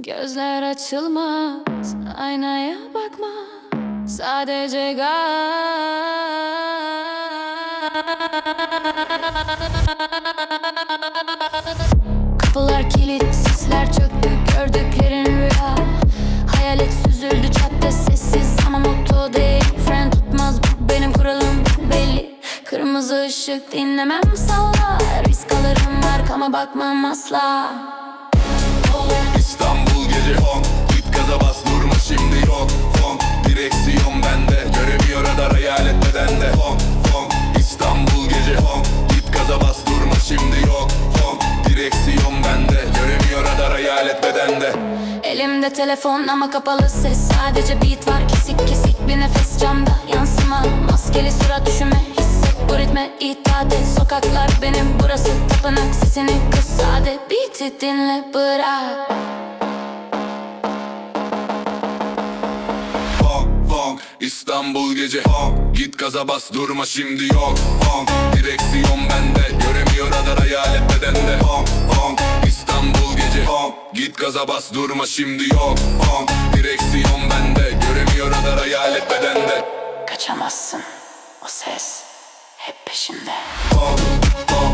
Gözler açılmaz Aynaya bakma. Sadece gaz. Kapılar kilit Sisler çöktü Gördüklerin rüya. Hayalet süzüldü cadde sessiz Ama mutlu değil. Fren tutmaz bu benim kuralım belli. Kırmızı ışık dinlemem salla Risk alırım arkama bakmam asla gece hon Git gaza bas durma şimdi yok. Fon direksiyon bende Göremiyor radar hayalet bedende. Fon fon İstanbul gece hon Git gaza bas durma şimdi yok. Fon direksiyon bende Göremiyor radar hayalet bedende. Elimde telefon ama kapalı ses. Sadece beat var kesik kesik bir nefes. Camda Yansıma maskeli surat düşünme Hisset bu ritme itaat et. Sokaklar benim burası tapınak. Sesini kıs sade beat'i dinle bırak İstanbul gece. Hon Git gaza bas durma şimdi yok. Fon direksiyon bende Göremiyor radar hayalet bedende. Fon fon İstanbul gece. Hon Git gaza bas durma şimdi yok. Fon direksiyon bende Göremiyor radar hayalet bedende. Kaçamazsın. O ses hep peşimde Fon fon